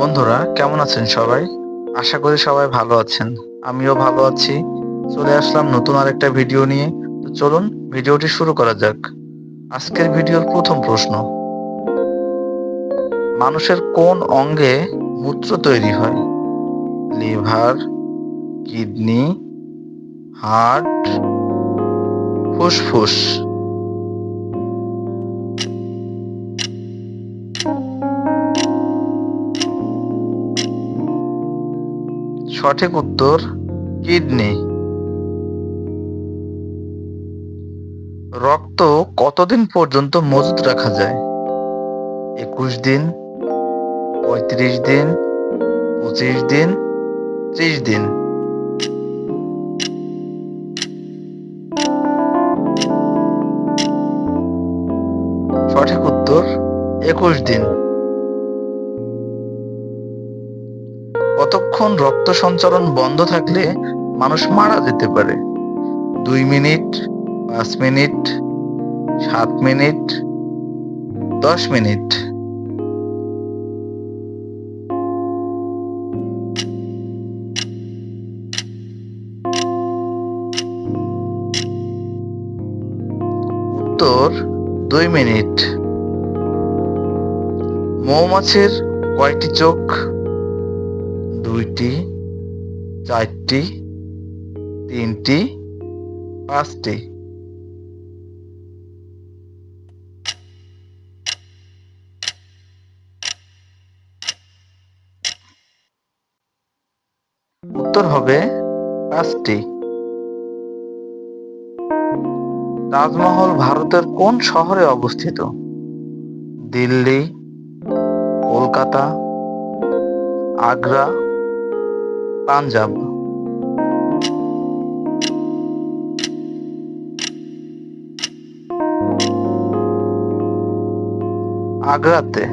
বন্ধুরা, কেমন আছেন সবাই? আশা করি সবাই ভালো আছেন। আমিও ভালো আছি। চলে আসলাম নতুন আরেকটা ভিডিও নিয়ে। তো চলুন, ভিডিওটি শুরু করা যাক। আজকের ভিডিওর প্রথম প্রশ্ন। মানুষের কোন অঙ্গে মূত্র তৈরি হয়? লিভার, কিডনি, হার্ট, ফুসফুস। সঠিক উত্তর কিডনি। রক্ত কতদিন পর্যন্ত মজুত রাখা যায়? একুশ দিন, পঁয়ত্রিশ দিন, পঁচিশ দিন, ত্রিশ দিন। সঠিক উত্তর একুশ দিন। কতক্ষণ রক্ত সঞ্চালন বন্ধ থাকলে মানুষ মারা যেতে পারে। দুই মিনিট, পাঁচ মিনিট, সাত মিনিট, দশ মিনিট। উত্তর, দুই মিনিট। মৌমাছির কয়টি চোখ? দুইটি, চারটি, তিনটি, পাঁচটি। উত্তর হবে পাঁচটি। তাজমহল ভারতের কোন শহরে অবস্থিত? দিল্লি, কলকাতা, আগ্রা পাঞ্জাব। আগ্রাতে।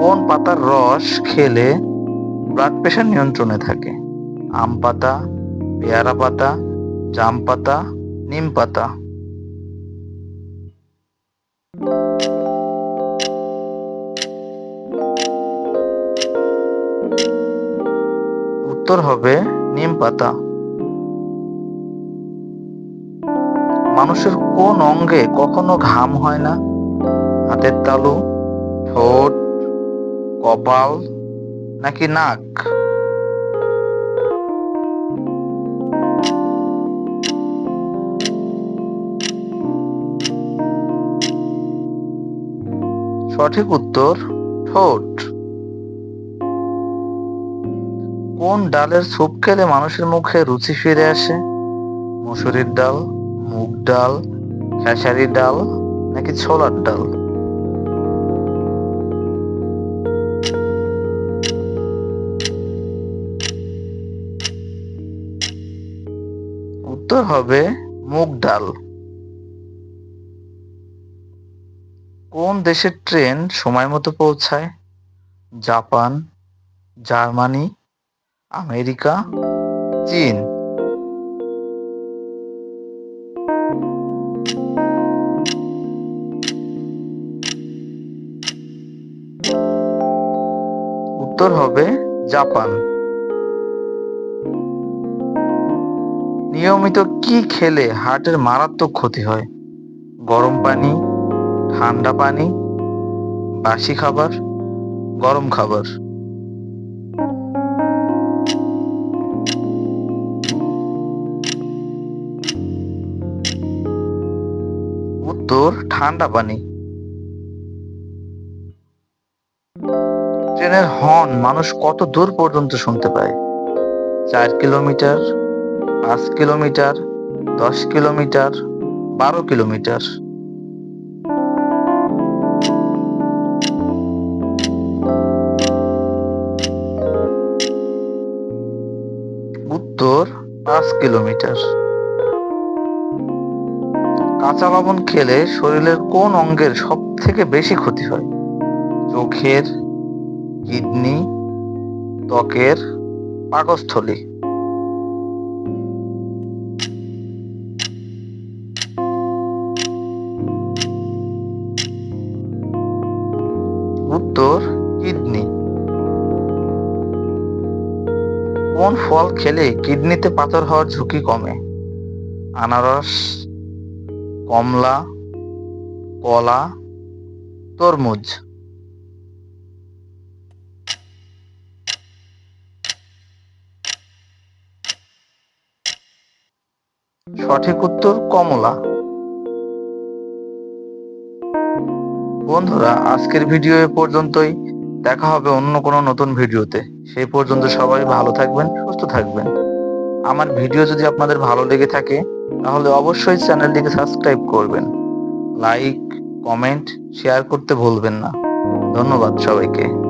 কোন পাতার রস খেলে ব্লাড প্রেশার নিয়ন্ত্রণে থাকে? আম পাতা, পেয়ারা পাতা, জাম পাতা, নিম পাতা। উত্তর হবে নিম পাতা। মানুষের কোন অঙ্গে কখনো ঘাম হয় না? হাতের তালু, ঠোঁট, কপাল নাকি নাক? সঠিক উত্তর, ঠোঁট। কোন ডালের স্যুপ খেলে মানুষের মুখে রুচি ফিরে আসে? মসুরির ডাল, মুগ ডাল খেসারির ডাল, নাকি ছোলার ডাল? উত্তর হবে মুগ ডাল। কোন দেশের ট্রেন সময় মতো পৌঁছায়? জাপান, জার্মানি আমেরিকা, চীন। উত্তর হবে জাপান। নিয়মিত কি খেলে হার্টের মারাত্মক ক্ষতি হয়? গরম পানি, ঠান্ডা পানি, বাসি খাবার, গরম খাবার। উত্তর ঠান্ডা পানি। ট্রেনের হর্ন মানুষ কত দূর পর্যন্ত শুনতে পায়? চার কিলোমিটার, পাঁচ কিলোমিটার, দশ কিলোমিটার, বারো কিলোমিটার। উত্তর পাঁচ কিলোমিটার। কাঁচা লবণ খেলে শরীরের কোন অঙ্গের সব থেকে বেশি ক্ষতি হয়? চোখের, কিডনি, ত্বকের, পাকস্থলী। উত্তর, কিডনি। কোন ফল খেলে কিডনিতে পাথর হওয়ার ঝুঁকি কমে? আনারস কমলা, কলা, তরমুজ। সঠিক উত্তর কমলা। বন্ধুরা, আজকের ভিডিও এ পর্যন্তই। দেখা হবে অন্য কোনো নতুন ভিডিওতে। সেই পর্যন্ত সবাই ভালো থাকবেন, সুস্থ থাকবেন। আমার ভিডিও যদি আপনাদের ভালো লেগে থাকে তাহলে অবশ্যই চ্যানেলটিকে সাবস্ক্রাইব করবেন। লাইক কমেন্ট শেয়ার করতে ভুলবেন না। ধন্যবাদ সবাইকে।